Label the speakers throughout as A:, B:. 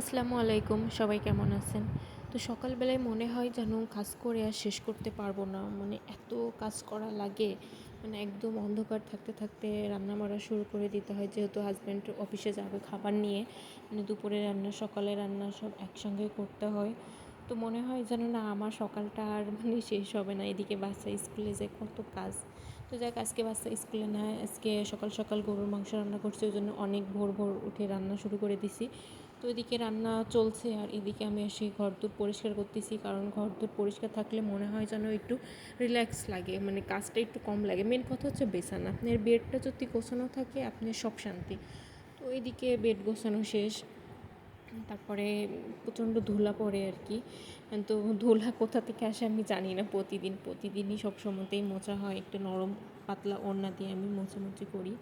A: আসসালামু আলাইকুম, সবাই কেমন আছেন? তো সকালবেলায় মনে হয় যেন কাজ করে আর শেষ করতে পারব না। মানে এত কাজ করা লাগে মানে একদম অন্ধকার থাকতে থাকতে রান্না বাড়া শুরু করে দিতে হয়। যেহেতু হাজব্যান্ড অফিসে যাবে খাবার নিয়ে মানে দুপুরে রান্না, সকালে রান্না সব একসঙ্গে করতে হয়। তো মনে হয় যেন না, আমার সকালটা আর মানে শেষ হবে না। এদিকে বাচ্চা স্কুলে যে কত কাজ। তো যাক, আজকে বাচ্চা স্কুলে না, আজকে সকাল সকাল গরুর মাংস রান্না করছি। ওই জন্য অনেক ভোর ভোর উঠে রান্না শুরু করে দিছি। তো এদিকে রান্না চলছে আর এদিকে আমি এসে ঘর দূর পরিষ্কার করতেছি, কারণ ঘর দূর পরিষ্কার থাকলে মনে হয় যেন একটু রিল্যাক্স লাগে মানে কাজটা একটু কম লাগে। মেন কথা হচ্ছে বেসান। আপনার বেডটা যদি গোছানো থাকে আপনার সব শান্তি। তো এদিকে বেড গোছানো শেষ। তারপরে প্রচণ্ড ধুলা পড়ে আর কি। তো ধুলা কোথা থেকে আসে আমি জানি না। প্রতিদিন, প্রতিদিনই সব সময়তেই মোছা হয়। একটু নরম পাতলা ওড়না দিয়ে আমি মোছামুছি করি।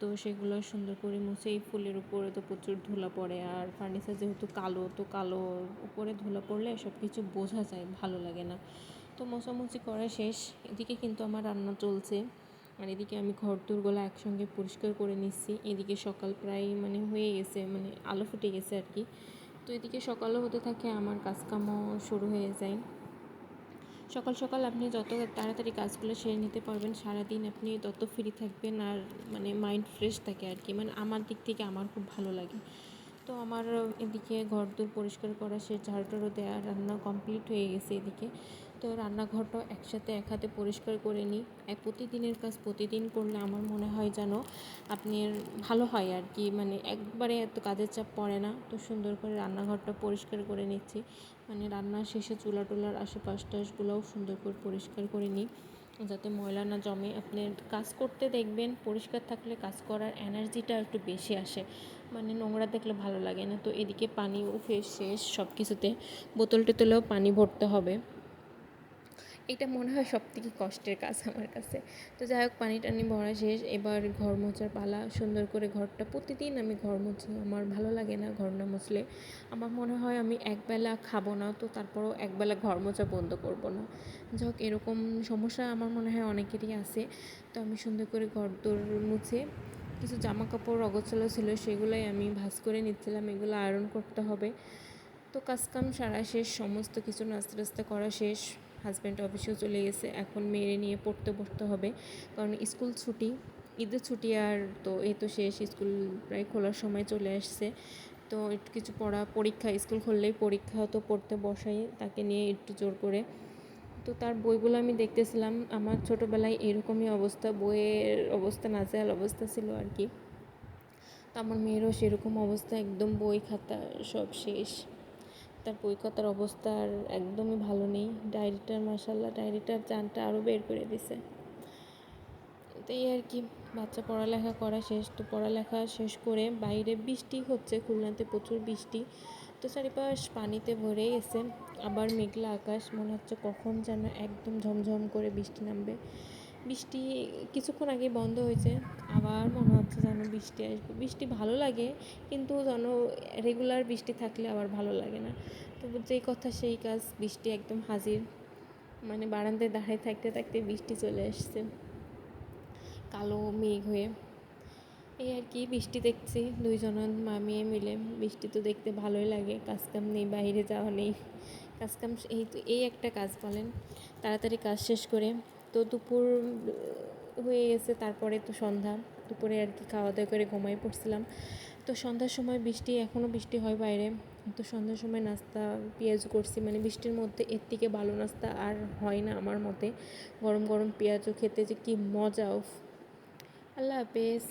A: তো সেগুলো সুন্দর করে মুছে এই ফুলের উপরে তো প্রচুর ধুলা পড়ে। আর ফার্নিচার যেহেতু কালো, তো কালো উপরে ধুলা পড়লে সব কিছু বোঝা যায়, ভালো লাগে না। তো মোছামুছি করা শেষ। এদিকে কিন্তু আমার রান্না চলছে। আর এদিকে আমি ঘর দূরগুলো একসঙ্গে পরিষ্কার করে নিচ্ছি। এদিকে সকাল প্রায় মানে হয়ে গেছে মানে আলো ফুটে গেছে আর কি। তো এদিকে সকালও হতে থাকে, আমার কাজকামও শুরু হয়ে যায়। সকাল সকাল আপনি যত তাড়াতাড়ি কাজগুলো সেরে নিতে পারবেন, সারাদিন আপনি তত ফ্রি থাকবেন আর মানে মাইন্ড ফ্রেশ থাকে আর কি। মানে আমার দিক থেকে আমার খুব ভালো লাগে। তো আমার এদিকে ঘর দূর পরিষ্কার করা, সে ঝাড়টারও দেওয়া রান্না কমপ্লিট হয়ে গেছে এদিকে। তো রান্নাঘরটাও একসাথে এক হাতে পরিষ্কার করে নিই। এক প্রতিদিনের কাজ প্রতিদিন করলে আমার মনে হয় যেন আপনার ভালো হয় আর কি। মানে একবারে এত কাজের চাপ পড়ে না। তো সুন্দর করে রান্নাঘরটা পরিষ্কার করে নিচ্ছি। মানে রান্নার শেষে চুলা টুলার আশেপাশ টাশগুলোও সুন্দর করে পরিষ্কার করে নিই। যাতে ময়লা না জমে। আপনি কাজ করতে দেখবেন, পরিষ্কার থাকলে কাজ করার এনার্জিটা একটু বেশি আসে। মানে নোংরা দেখলে ভালো লাগে না। তো এদিকে পানি উঠে শেষ সব কিছুতে বোতল টোতলেও পানি ভরতে হবে। এটা মনে হয় সব থেকে কষ্টের কাজ আমার কাছে। তো যাই হোক, পানি টানি ভরা শেষ। এবার ঘর মোছার পালা, সুন্দর করে ঘরটা প্রতিদিন আমি ঘর মুছি। আমার ভালো লাগে না ঘর না মুছলে। আমার মনে হয় আমি একবেলা খাব না, তো তারপরেও একবেলা ঘর মোছা বন্ধ করব না। যাই হোক, এরকম সমস্যা আমার মনে হয় অনেকেরই আছে। তো আমি সুন্দর করে ঘর দোর মুছে, কিছু জামা কাপড় অগোছালো ছিল, সেগুলোই আমি ভাজ করে নিচ্ছিলাম। এগুলো আয়রন করতে হবে। তো কাজকাম সারা শেষ, সমস্ত কিছু নাস্তা টাস্তা করা শেষ। হাজব্যান্ড অফিসেও চলে গেছে। এখন মেয়েরে নিয়ে পড়তে বসতে হবে। কারণ স্কুল ছুটি, ঈদের ছুটি আর তো এই তো শেষ স্কুল প্রায় খোলার সময় চলে আসছে। তো একটু কিছু পড়া, পরীক্ষা স্কুল খুললেই পরীক্ষা তো পড়তে বসাই, তাকে নিয়ে একটু জোর করে। তো তার বইগুলো আমি দেখতেছিলাম। আমার ছোটোবেলায় এরকমই অবস্থা, বইয়ের অবস্থা, নাজেহাল অবস্থা ছিল আর কি। তো আমার মেয়েরও সেরকম অবস্থা, একদম বই খাতা সব শেষ। তার খাতার অবস্থা আর একদমই ভালো নেই। ডায়েরিটার মাসাল্লাহ ডায়েরিটার চানটা আরও বের করে দিছে। এই আর কি, বাচ্চা পড়ালেখা করা শেষ। তো পড়ালেখা শেষ করে বাইরে বৃষ্টি হচ্ছে, খুলনাতে প্রচুর বৃষ্টি। তো চারিপাশ পানিতে ভরে গেছে। আবার মেঘলা আকাশ, মনে হচ্ছে কখন যেন একদম ঝমঝম করে বৃষ্টি নামবে। বৃষ্টি কিছুক্ষণ আগে বন্ধ হয়েছে। আবার মনে হচ্ছে যেন বৃষ্টি আসবে। বৃষ্টি ভালো লাগে, কিন্তু যেন রেগুলার বৃষ্টি থাকলে আবার ভালো লাগে না। তো যেই কথা সেই কাজ, বৃষ্টি একদম হাজির। মানে বারান্দায় দাঁড়িয়ে থাকতে থাকতে বৃষ্টি চলে আসছে। কালো মেঘ হয়ে। এই আর কি, বৃষ্টি দেখছি। দুইজন মা মেয়ে মিলে। বৃষ্টি তো দেখতে ভালোই লাগে। কাজকাম নেই, বাইরে যাওয়া নেই। কাজকাম, এই তো, এই একটা কাজ বলেন। তাড়াতাড়ি কাজ শেষ করে তো দুপুর হয়ে গেছে, তারপরে তো সন্ধ্যা। দুপুরে আর কি খাওয়া দাওয়া করে ঘুমাই পড়ছিলাম। তো সন্ধ্যার সময় বৃষ্টি এখনও বৃষ্টি হয় বাইরে। তো সন্ধ্যার সময় নাস্তা, পেঁয়াজ করছি। মানে বৃষ্টির মধ্যে এর থেকে ভালো নাস্তা আর হয় না আমার মতে। গরম গরম পেঁয়াজও খেতে যে কী মজা আল্লাহ হাফেজ।